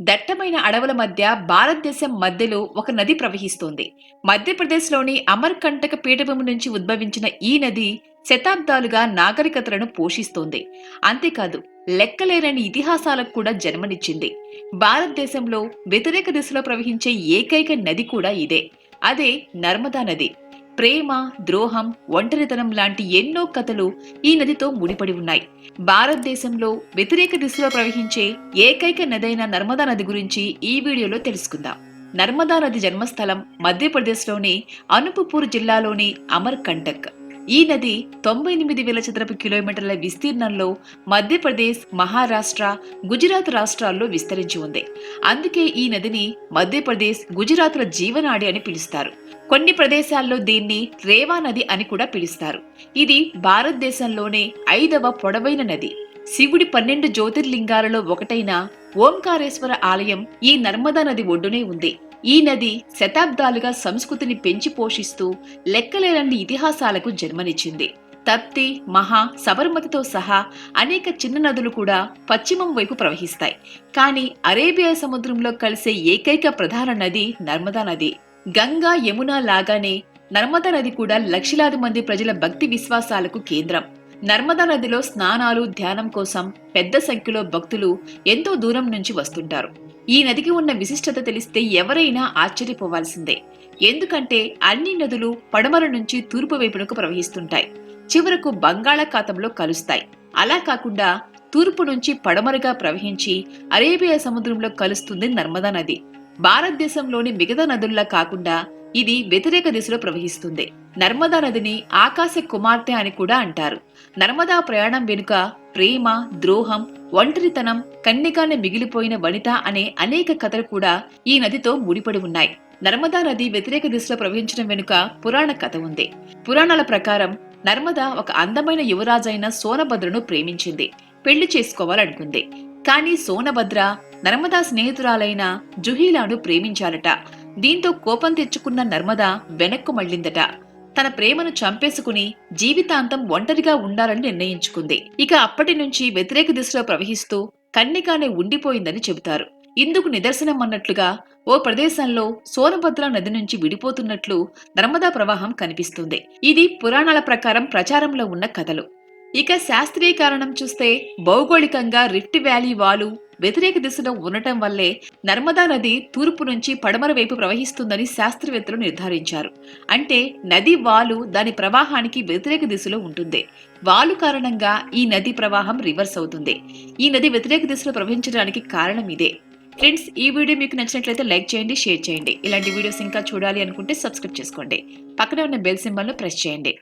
దట్టమైన అడవుల మధ్య భారతదేశం మధ్యలో ఒక నది ప్రవహిస్తోంది. మధ్యప్రదేశ్లోని అమర్కంటక పీఠభూమి నుంచి ఉద్భవించిన ఈ నది శతాబ్దాలుగా నాగరికతలను పోషిస్తోంది. అంతేకాదు లెక్కలేనని ఇతిహాసాలకు కూడా జన్మనిచ్చింది. భారతదేశంలో వ్యతిరేక దిశలో ప్రవహించే ఏకైక నది కూడా ఇదే. అదే నర్మదా నది. ప్రేమ ద్రోహం ఒంటరితనం లాంటి ఎన్నో కథలు ఈ నదితో ముడిపడి ఉన్నాయి. భారతదేశంలో వ్యతిరేక దిశలో ప్రవహించే ఏకైక నదైన నర్మదా నది గురించి ఈ వీడియోలో తెలుసుకుందాం. నర్మదా నది జన్మస్థలం మధ్యప్రదేశ్లోని అనుపపూర్ జిల్లాలోని అమర్కంటక్. ఈ నది తొంభై ఎనిమిది వేల చదరపు కిలోమీటర్ల విస్తీర్ణంలో మధ్యప్రదేశ్ మహారాష్ట్ర గుజరాత్ రాష్ట్రాల్లో విస్తరించి ఉంది. అందుకే ఈ నదిని మధ్యప్రదేశ్ గుజరాత్ల జీవనాడి అని పిలుస్తారు. కొన్ని ప్రదేశాల్లో దీన్ని రేవా నది అని కూడా పిలుస్తారు. ఇది భారతదేశంలోనే ఐదవ పొడవైన నది. శివుడి పన్నెండు జ్యోతిర్లింగాలలో ఒకటైన ఓంకారేశ్వర ఆలయం ఈ నర్మదా నది ఒడ్డునే ఉంది. ఈ నది శతాబ్దాలుగా సంస్కృతిని పెంచి పోషిస్తూ లెక్కలేనన్ని ఇతిహాసాలకు జన్మనిచ్చింది. తప్తి మహా సబర్మతితో సహా అనేక చిన్న నదులు కూడా పశ్చిమం వైపు ప్రవహిస్తాయి. కానీ అరేబియా సముద్రంలో కలిసే ఏకైక ప్రధాన నది నర్మదా నది. గంగా యమున లాగానే నర్మదా నది కూడా లక్షలాది మంది ప్రజల భక్తి విశ్వాసాలకు కేంద్రం. నర్మదా నదిలో స్నానాలు ధ్యానం కోసం పెద్ద సంఖ్యలో భక్తులు ఎంతో దూరం నుంచి వస్తుంటారు. ఈ నదికి ఉన్న విశిష్టత తెలిస్తే ఎవరైనా ఆశ్చర్యపోవాల్సిందే. ఎందుకంటే అన్ని నదులు పడమర నుంచి తూర్పు వైపునకు ప్రవహిస్తుంటాయి. చివరకు బంగాళాఖాతంలో కలుస్తాయి. అలా కాకుండా తూర్పు నుంచి పడమరగా ప్రవహించి అరేబియా సముద్రంలో కలుస్తుంది నర్మదా నది. భారతదేశంలోని మిగతా నదుల్లా కాకుండా ఇది వ్యతిరేక దిశలో ప్రవహిస్తుంది. నర్మదా నదిని ఆకాశ కుమార్తె అని కూడా అంటారు. నర్మదా ప్రయాణం వెనుక ప్రేమ ద్రోహం ఒంటరితనం కన్నిగానే మిగిలిపోయిన వనిత అనే అనేక కథలు కూడా ఈ నదితో ముడిపడి ఉన్నాయి. నర్మదా నది వ్యతిరేక దిశలో ప్రవహించడం వెనుక పురాణ కథ ఉంది. పురాణాల ప్రకారం నర్మదా ఒక అందమైన యువరాజైన సోనభద్రను ప్రేమించింది. పెళ్ళి చేసుకోవాలనుకుంది. కానీ సోనభద్ర నర్మదా స్నేహితురాలైన జుహీలాను ప్రేమించాలట. దీంతో కోపం తెచ్చుకున్న నర్మదా వెనక్కు మళ్ళిందట. తన ప్రేమను చంపేసుకుని జీవితాంతం ఒంటరిగా ఉండాలని నిర్ణయించుకుంది. ఇక అప్పటి నుంచి వ్యతిరేక దిశలో ప్రవహిస్తూ కన్నిగానే ఉండిపోయిందని చెబుతారు. ఇందుకు నిదర్శనం అన్నట్లుగా ఓ ప్రదేశంలో సోనభద్ర నది నుంచి విడిపోతున్నట్లు నర్మదా ప్రవాహం కనిపిస్తుంది. ఇది పురాణాల ప్రకారం ప్రచారంలో ఉన్న కథలు. ఇక శాస్త్రీయ కారణం చూస్తే భౌగోళికంగా రిఫ్ట్ వ్యాలీ వాలు వ్యతిరేక దిశలో ఉండటం వల్లే నర్మదా నది తూర్పు నుంచి పడమర వైపు ప్రవహిస్తుందని శాస్త్రవేత్తలు నిర్ధారించారు. అంటే నది వాలు దాని ప్రవాహానికి వ్యతిరేక దిశలో ఉంటుంది. వాలు కారణంగా ఈ నది ప్రవాహం రివర్స్ అవుతుంది. ఈ నది వ్యతిరేక దిశలో ప్రవహించడానికి కారణం ఇదే. ఫ్రెండ్స్ ఈ వీడియో మీకు నచ్చినట్లయితే లైక్ చేయండి షేర్ చేయండి. ఇలాంటి వీడియోస్ ఇంకా చూడాలి అనుకుంటే సబ్స్క్రైబ్ చేసుకోండి. పక్కనే ఉన్న బెల్ సింబల్ను ప్రెస్ చేయండి.